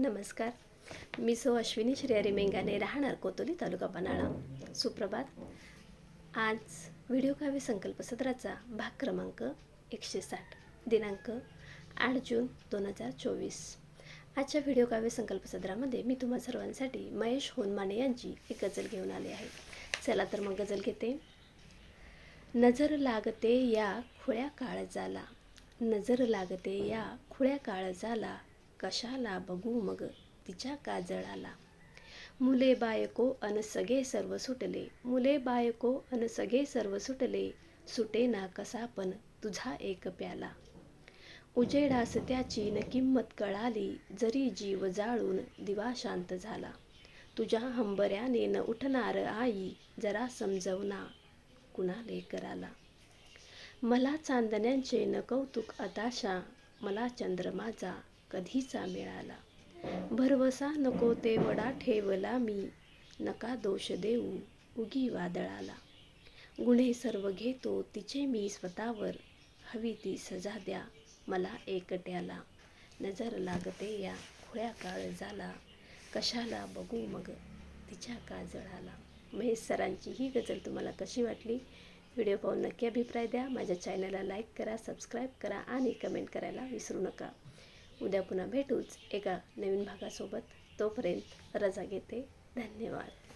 नमस्कार. मी सो अश्विनी श्रेयारी मेंगाने राहणार कोतोली तालुका पन्हाळा. सुप्रभात. आज व्हिडिओ काव्य संकल्प सत्राचा भाग क्रमांक एकशे साठ दिनांक आठ जून दोन हजार चोवीस. आजच्या व्हिडिओ काव्य संकल्प सत्रामध्ये मी तुम्हा सर्वांसाठी महेश होनमाने यांची एक गजल घेऊन आले आहे. चला तर मग गजल घेते. नजर लागते या खुळ्या काळजाला. नजर लागते या खुळ्या काळजाला कशाला बघू मग? तिच्या काजळाला. मुले बायको अन सगळे सर्व सुटले. मुले बायको अन सगळे सर्व सुटले. सुटे ना कसा पण तुझा एक प्याला. उजेडास त्याची न किंमत कळाली. जरी जीव जाळून दिवा शांत झाला. तुझ्या हंबऱ्याने न उठणार आई जरा समजवना कुणा लेकराला मला चांदण्यांचे न कौतुक अताशा मला चंद्रमाचा कधीचा मिळाला? भरवसा नको ते वडा ठेवला मी. नका दोष देऊ. उगी वादळाला. गुन्हे सर्व घेतो. तिचे मी स्वतःवर. हवी ती सजा द्या. मला एकट्याला. नजर लागते या खुळ्या काळजाला. कशाला बघू मग? तिच्या काजळाला. महेश सरांची ही गजल तुम्हाला कशी वाटली? व्हिडिओ पाहून नक्की अभिप्राय द्या. माझ्या चॅनलला लाईक करा सबस्क्राईब करा आणि कमेंट करायला विसरू नका. उद्या पुन्हा भेटूच एका नवीन भागासोबत. तोपर्यंत रजा घेते. धन्यवाद.